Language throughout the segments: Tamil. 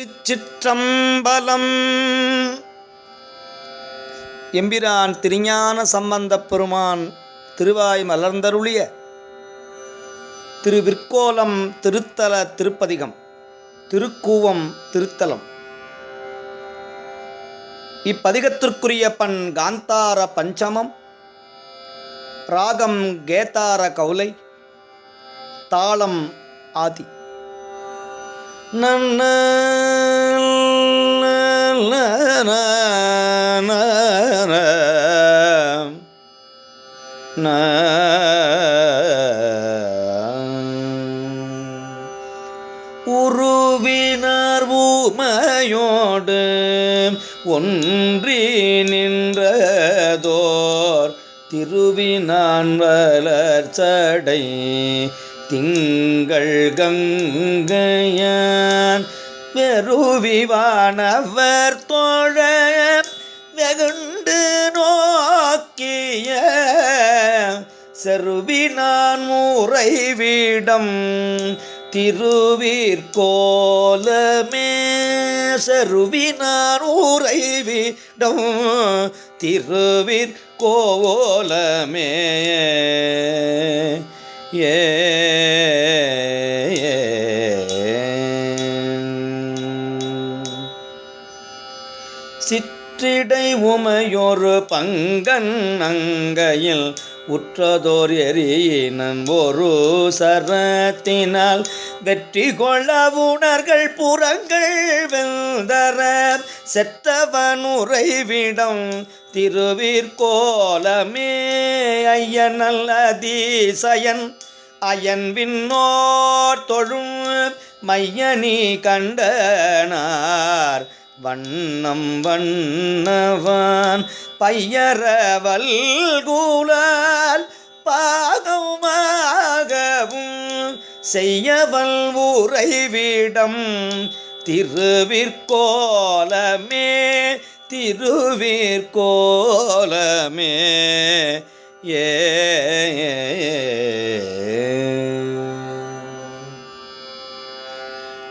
சிற்றம்பலம். எம்பிரான் திருஞான சம்பந்தப் பெருமான் திருவாய் மலர்ந்தருளிய திருவிற்கோலம் திருத்தல திருப்பதிகம் திருக்கூவம் திருத்தலம். இப்பதிகத்திற்குரிய பண் காந்தார பஞ்சமம் ராகம் கேதார கவுலை தாளம் ஆதி. நன்ன உருவினார் ஊமையோடு ஒன்றி நின்றதோர் திருவினான் வளர்ச்சடை திங்கள் கங்கையான் பெருவிவானவர் தோழ வெகுண்டு நோக்கிய செருவினான் உறைவிடம் திருவிற்கோலமே செருவினான் உறைவிடம் திருவிற்கோலமே ஏ சிற்றிடை உமையொரு பங்கன் அங்கையில் உற்றதோர் எரியினன் ஒரு சரத்தினால் வெற்றி கொள்ள உணர்கள் புறங்கள் வெந்தரர் செத்தவன் உறைவிடம் திருவிற்கோலமே ஐயனல் அதிசயன் அயன் விண்ணோர் தொழும் மையனி கண்டனார் வண்ணம் வண்ணவான் பையரவல் கூலால் பாகமாகவும் செய்யவல் உறைவிடம் திருவிற்கோலமே திருவிற்கோலமே. ஏ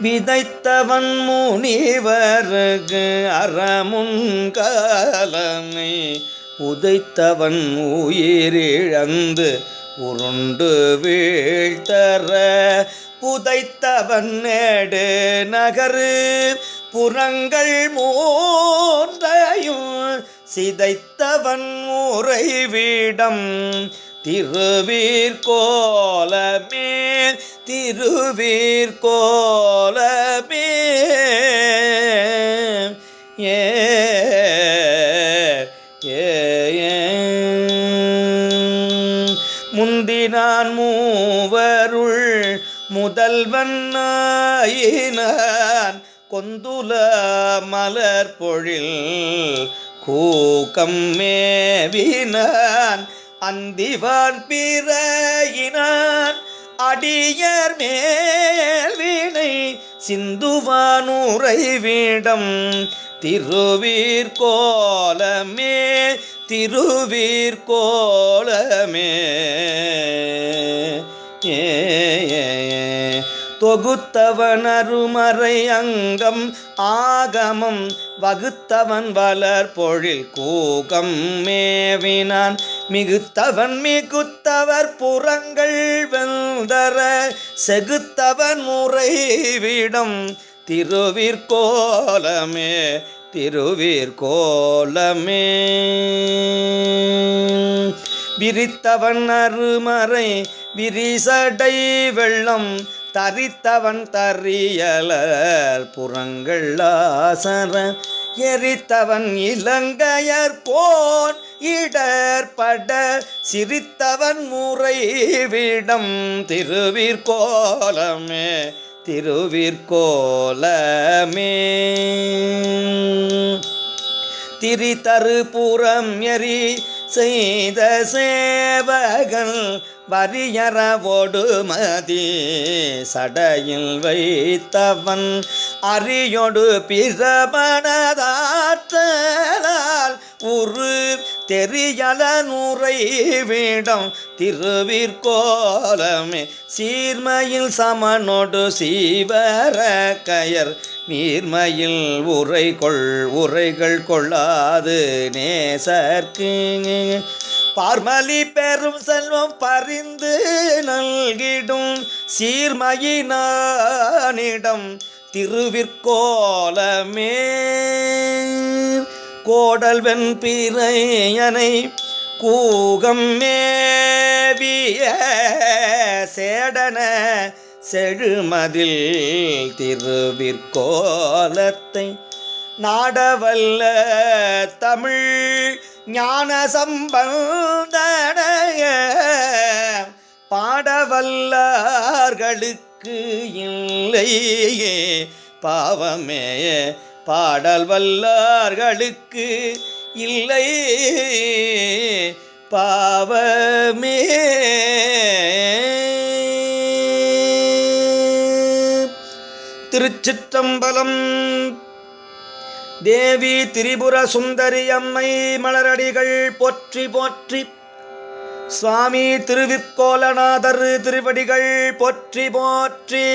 விதைத்தவன் முனிவருக்கு அறமுன்காலனை உதைத்தவன் உயிரிழந்து உருண்டு வீழ்த்தர புதைத்தவன் நேடு நகரு. புறங்கள் மூன்றையும் சிதைத்தவன் உறைவிடம். திருவீர்கோலமே திருவீர்கோலமே ஏ முந்தினான் மூவருள் முதல்வன் ஆயினான். கொந்துல மலர் பொழில் கூக்கம் மேவினான். அந்திவான் பிறையினான் அடியர் மேல் வீணை சிந்துவான் உறைவிடம் திருவீர்கோலமே திருவீர்கோலமே ஏ தொகுத்தவன் அங்கம் ஆகமம் வகுத்தவன் வளர் பொழில் கூகம் மேவினான். மிகுத்தவன் மிகுத்தவர் புறங்கள் வெந்தர செகுத்தவன் முறைவிடம் திருவிற்கோலமே திருவிற்கோலமே விரித்தவன் அருமறை விரிசடை வெள்ளம் தரித்தவன் தரியலர் புறங்கள் ஆசர எரித்தவன் இலங்கையர் போன் இடர்பட சிரித்தவன் முறை விடம் திருவிற்கோலமே திருவிற்கோலமே திரிதரு புறம் எரி செய்த சேவகன் வரியறவோடு மதி சடையில் வைத்தவன் அரியொடு பிரமணதாற்றலால் உரு தெரியல நூரை வீடம் திருவிற்கோலமே. சீர்மையில் சமனோடு சீவர கயர் நீர்மையில் உரை கொள் உரைகள் கொள்ளாது நேசர்க்கு. பார்மலி பெரும் செல்வம் பறிந்து நல்கிடும் சீர்மையினிடம் திருவிற்கோலமே. கோடல் வெண்பிரையனை கூகம் மேவிய சேடன செழுமதில் திருவிற்கோலத்தை நாடவல்ல தமிழ் ஞான சம்பந்தனைய பாடவல்லார்களுக்கு இல்லையே. பாவமே பாடல் வல்லார்களுக்கு இல்லை பாவமே. திருச்சிற்றம்பலம் தேவி திரிபுர சுந்தரி அம்மை மலரடிகள் போற்றி போற்றி. சுவாமி திருவிற்கோலநாதர் திருவடிகள் போற்றி போற்றி.